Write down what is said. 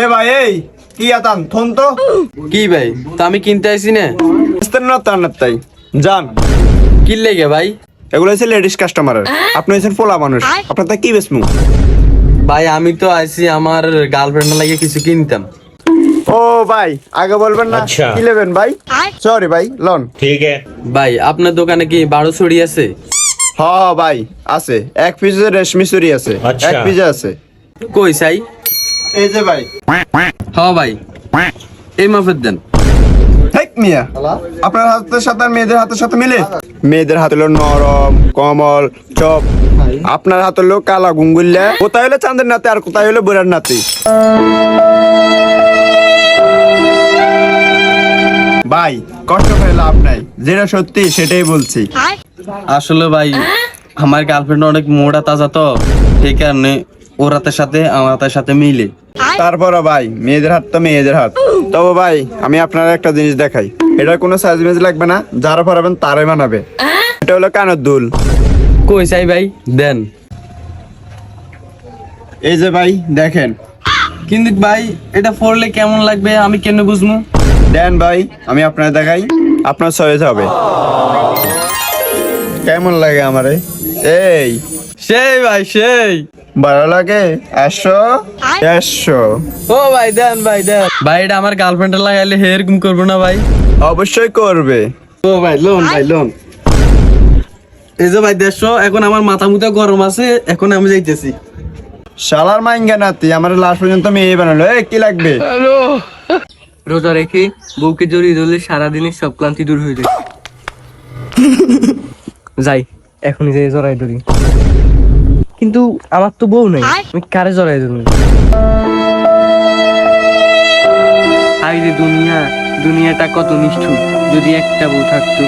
এ ভাই এই কি আতান তো? কি ভাই আমি কিনতে আইছি না। তাই। যান। কি লেগে ভাই? এগুলো লেডিস কাস্টমার আপনি পোলা মানুষ। আপনার কি বেসমু ভাই আমি তো আইছি আমার গার্লফ্রেন্ড লাগে কিছু কিনতাম। ও ভাই আগে বলবেন না আচ্ছা। কি ভাই? সরি ভাই লন। ঠিক আছে ভাই আপনার দোকানে কি বারো ছড়ি আছে? হ ভাই আছে। এক পিসের রেশমি ছড়ি আছে। এক আচ্ছা। পিস আছে। কই চাই এই যে ভাই। হ ভাই। এই মাফের দেন। মিয়া। আপনার হাতের সাথে আর মেয়েদের হাতের সাথে মিলে? মেয়েদের হাত হলো নরম কমল চপ। আপনার হাত হলো কালা গুঙ্গুল্লা। কোথায় হলো চাঁদের নাতে আর কোথায় হলো বুড়ার নাতি? ভাই কষ্ট করে লাভ নাই। যেটা সত্যি সেটাই বলছি। আসলে ভাই আমার গার্লফ্রেন্ড অনেক মোটা তাজা তো। সেই কারণে ওর হাতের সাথে আমার সাথে মিলে। তারপরে ভাই মেয়েদের হাত তো মেয়েদের হাত। তবে ভাই আমি আপনার একটা জিনিস দেখাই। এটার কোনো সাইজ মেজ লাগবে না যারা পরাবেন তারাই বানাবে। এটা হলো কানের দুল। কই চাই ভাই? দেন। এই যে ভাই দেখেন। কিন্তু ভাই এটা পড়লে কেমন লাগবে? আমি কেন বুঝব দেন ভাই আমি আপনার দেখাই। আপনার চয়েস হবে। কেমন লাগে আমারে? এই। সেই ভাই সেই। ভালো লাগে? একশো? একশো। ও ভাই দেন ভাই দেন। ভাই এটা আমার গার্লফ্রেন্ডের লাগাইলে হে এরকম করব না ভাই? অবশ্যই করবে। ও ভাই লোন ভাই লোন এই যে ভাই দেড়শো এখন আমার মাথা মুথা গরম আছে এখন আমি যাইতেছি। শালার মাইঙ্গা নাতি আমার লাস্ট পর্যন্ত মেয়ে বানালো। এ কি লাগবে? রোজা রেখে বউকে জড়িয়ে ধরলে সারাদিনের সব ক্লান্তি দূর হয়ে যায়। যাই এখনই যাই জড়াই ধরি। কিন্তু আমার তো বউ নেই। আমি কারে জড়াই দেবো আই রে দুনিয়া দুনিয়াটা কত নিষ্ঠুর যদি একটা বউ থাকতো।